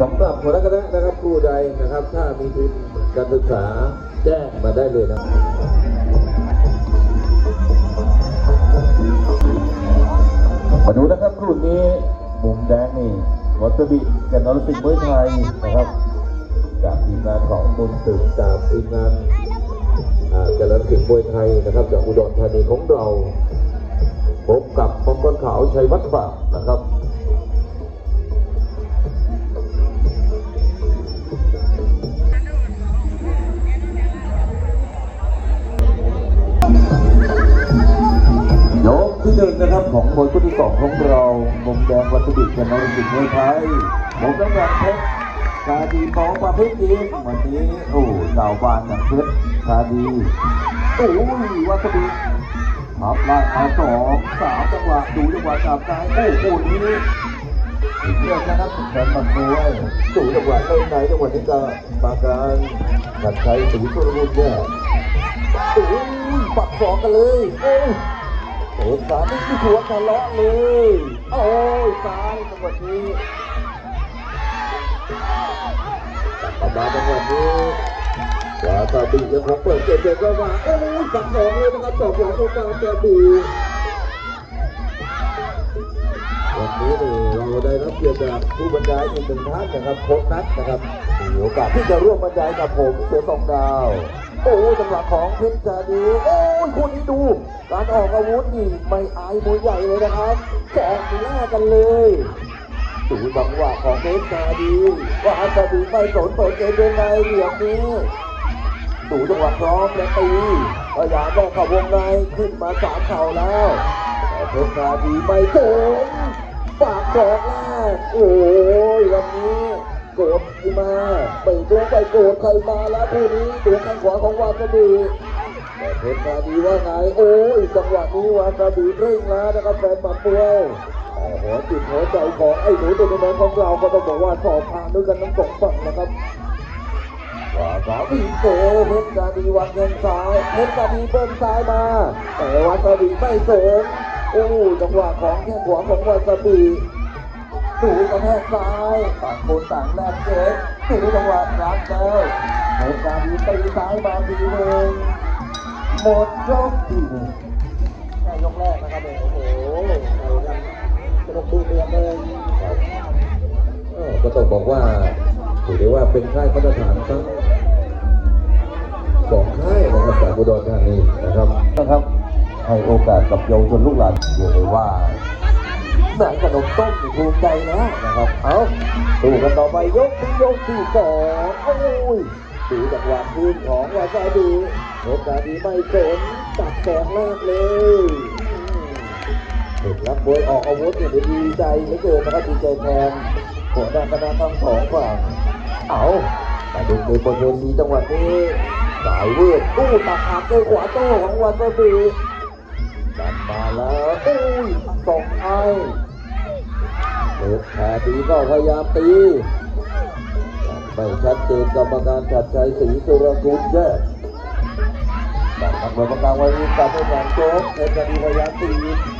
สำหรับหัวหน้าคณะนะครับผู้ใดนะครับ ถ้ามีทุนการศึกษาแจ้งมาได้เลยนะมาดูนะครับรุ่นนี้มุมแดงนี่วัตบิกับนรสิงห์มวยไทยนะครับ จากทีมงานของบุญถึงจากทีมงานกับนรสิงห์มวยไทยนะครับ จากอุดรธานีของเราพบกับมังกรขาวชัยวัฒน์ฝากนะครับ ที่หนึ่งนะครับของมวยคู่ที่สองของเรามุมแดงวัตถุดิบกับนรสิงห์มวยไทยมุมน้ำเงินเพชรชาดีปองประเภททีมวันนี้โอ้ดาวบานอย่างเพชรชาดีโอ้ยวัตถุดิบทับล่างมาสองสามจังหวะดูจังหวะจับกายโอ้โหนี้ถึงเรื่องนะครับแขนมันด้วยดูจังหวะเล่นไหนจังหวะนี้ก็ปาการขัดใจสีสุรบุญเนี่ยโอ้ยปักสองกันเลยโอ้ย โอ้สามนี่หัวทะเลาะเลย โอ้ยซ้ายจังหวะนี้กลับมาจังหวะนี้ขวาตาบียังคงเปิดเกมเดินเข้ามาโอ้ยสักสองเลยนะครับสองหลังตรงกางตาบีวันนี้เราได้รับเกียรติจากผู้บรรยายอีกหนึ่งท่านนะครับโค้ชนัทนะครับมีโอกาสที่จะร่วมบรรยายกับผมเสือสองดาว อ้จังหวะของเพชรจาดีโอ้ยคู่นี้ดู การออกอาวุธนี่ไม่อายมวยใหญ่เลยนะครับจะออกหน้ากันเลยดูจังหวะของเพชรจาดีว่าอาจาดีไม่สนเปิดเกมยังไงเหลี่ยมนี้ดูจังหวะพร้อมและตีพยายามแลกเข้าวงในขึ้นมาสามเข่าแล้วแต่เพชรจาดีไม่สนปากดอกแรกโอ้ยวันนี้ โกรธขึ้นมาไม่รู้ไปโกรธใครมาแล้วคู่นี้ดูข้างขวาของวาซาบิแต่เพชรมาดีว่าไงโอ้ยจังหวะนี้วาซาบิเร่งแล้วนะครับแฟนบัตรวยหัวจิตหัวใจของไอ้หนูตัวน้อยของเราก็ต้องบอกว่าสอบผ่านด้วยกันทั้งสองฝั่งนะครับวาซาบิเจอเพชรมาดีวางเงินซ้ายเพชรมาดีเบิ้ลซ้ายมา แต่วาซาบิไม่เสริมโอ้จังหวะของแข้งขวาของวาซาบิ ดูกระแทกซ้ายต่างคนต่างแลกเกมดูจังหวะรับแล้วเพชรมาดีตีซ้ายมาทีหนึ่งหมดยกที่หนึ่งแค่ยกแรกนะครับเนี่ยโอ้โหใส่กันสนุกดูเดือดเลยครับเอ่อก็ต้องบอกว่าถือได้ว่าเป็นค่ายมาตรฐานทั้งสองค่ายนะครับจากอุดรธานีนะครับนะครับให้โอกาสกับเยาวชนลูกหลานเรียกได้ว่า แหม่ขนมต้มภูมิใจแล้วนะครับ เอาดูกันต่อไปยกที่ยกที่สองโอ้ยดูจังหวะคืนของวาซาบิโอกาสดีไม่สนตัดแสงแรกเลยเห็นนักมวยออกอาวุธเนี่ยดีใจเหลือเกินนะครับดีใจแทนหัวหน้าคณะทั้งสองฝั่งเอาแต่ดูในบนเวทีจังหวะนี้สายเวทตู้ตักหักด้วยขวาโต้ของวันเบอร์บีดันมาแล้วอุ้ยส่งไอ เล็กแผลตีก็พยายามตีไม่ชัดเจนกรรมการชัดชัยศรีสุรกุลแยกดักทำเบอร์ประกางไว้ีการเป็นอย่างโจ๊กเพชรดีพยายามตี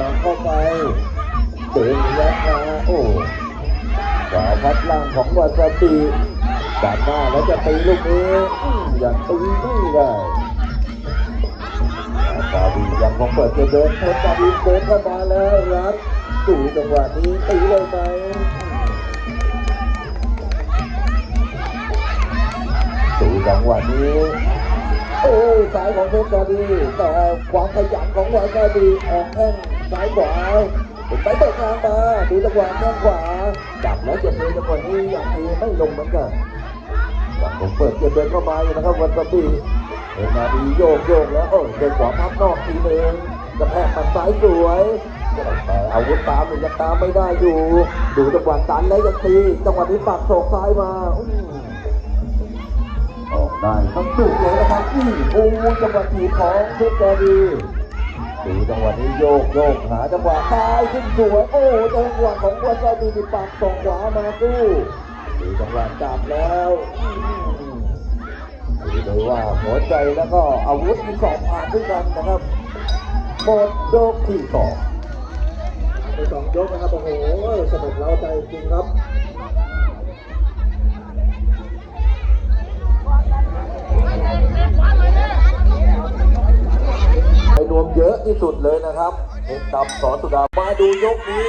นำเข้าไปเดินยัดมาโอ้ขวาพัดล่างของวาซาบิดันหน้าแล้วจะตีลูกนี้อื้อย่างตีไม่ได้วาซาบิยังคงเปิดเกมเดินเพชรดีเดินเข้ามาแล้วรัด ดูจังหวะนี้ตีเลยไหมดูจังหวะนี้โอ้สายของเพชรกาดีแต่ความขยันของวากาดีออกแข้งซ้ายขวาเป็นไปเปิดทางมาดูจังหวะแข้งขวาจับแล้วเจ็บเลยจังหวะนี้อย่างทีไม่ลงเหมือนกันจับผมเปิดเกมเดินเข้ามาอยู่นะครับวันกาบีเอ็นาดีโยกโยกแล้วเออเดินขวาพับนอกทีหนึ่งกระแทกมันซ้ายสวย อาวุธตามยังตามไม่ได้อยู่ ดูจังหวะตันแล้วยังตีจังหวะนี้ปักศอกซ้ายมาออกได้ทั้งสุดเลยนะครับอือโอ้จังหวะถีบของเพชรแกดีดูจังหวะนี้โยกโยกหาจังหวะซ้ายขึ้นสวยโอ้จังหวะของวัชรดีที่ปักสองขวามาสู้ดูจังหวะจับแล้วดูเลยว่าหัวใจแล้วก็อาวุธมีสองผ่านด้วยกันนะครับหมดยกที่สอง ไปสองยกนะครับโอ้โหสนุกเล้าใจจริงครับไปรวมเยอะที่สุดเลยนะครับเอกดำสอนสุดามาดูยกนี้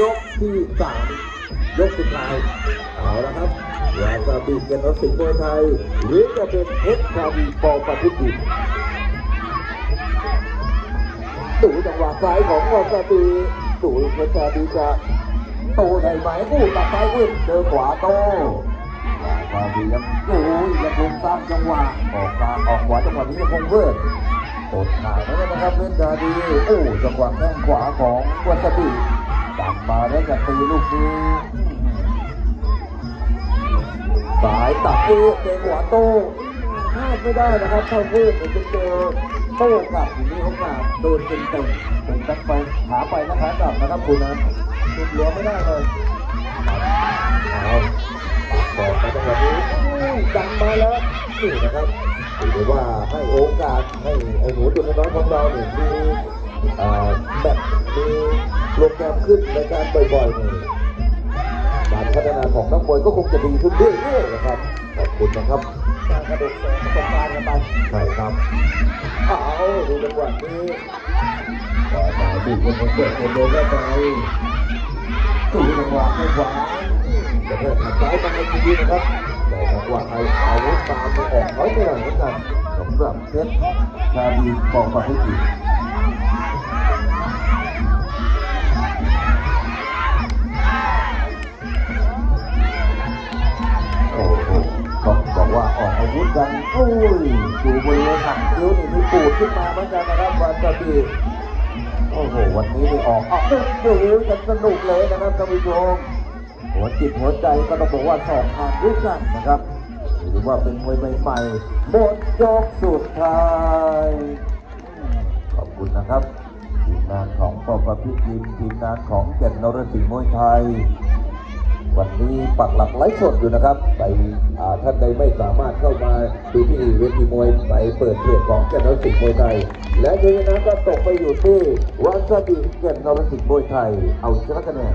ยกที่สามยกสุดท้ายเอาละครับวาซาบิเกยรตสิงห์มวยไทยหรือจะเป็นเพชรคาวีปอปฏิทินดูจังหวะซ้ายของวาซาบิ ดูเพชรคาวีจะโตได้ไหมอู้ตัดซ้ายขึ้นเจอขวาโตวาซาบิยังโอ้ยยังคงสร้างจังหวะออกมาออกขวาจังหวะนี้ยังคงเวิร์ดตดหายแล้วนะครับเล่นดาดีโอ้จังหวะแข้งขวาของวัสบิตัดมาแล้วจะตีลูกนี้สายตัดเอเตะขวาโตพลาดไม่ได้นะครับเข้าเพื่อนจะเจอ ต้กลับอยู่นี่เขากลับโดนเต็มเต็มเป็นตักไปหาไปนะขากลับนะครับคุณนะหลุดเหลือไม่ได้เลยเอาบอกมาจังหวะนี้ดังมาแล้วนี่นะครับถือว่าให้โอกาสให้ไอ้หนูตัวน้อยของเราเนี่ยมีแบบมีโปรแกรมขึ้นในการบ่อยๆนี่การพัฒนาของนักมวยก็คงจะดีขึ้นเรื่อยๆนะครับขอบคุณนะครับ กางกระดูกเสริมประสบการณ์กันไปใช่ครับเอาดูจังหวะนี้ต่อสายบีบคนเกิดคนเดินเข้าไปดูจังหวะให้ขวาจะเพิ่มขัดซ้ายมาให้ดีๆนะครับแต่จังหวะไอ้อาวุธตามมาออกเขาไม่ได้เหมือนกันสำหรับเพชรชาดีกองประพิจิตรโว่าออกอาวุธกันโอ้ยดูบริเวณหางคิ้วนี่มีปูดขึ้นมาเหมือนกันนะครับวาซาบิโอ้โห วันนี้นี่ออกออกดูกันสนุกเลยนะครับท่านผู้ชมหัวจิตหัวใจก็ต้องบอกว่าสองทางด้วยกันนะครับถือว่าเป็นมวยใหม่ๆหมดยกสุดท้าย ขอบคุณนะครับทีมงานของปอปพิจิตรทีมงานของเก่นนรสิงห์มวยไทย มีปักหลักไลฟ์สดอยู่นะครับไปท่านใดไม่สามารถเข้ามาดูที่เวทีมวยไปเปิดเพจของแก่นนรสิงห์มวยไทย และโดยนั้นก็ตกไปอยู่ที่วัดสติแก่นนรสิงห์มวยไทย เอาชนะคะแนน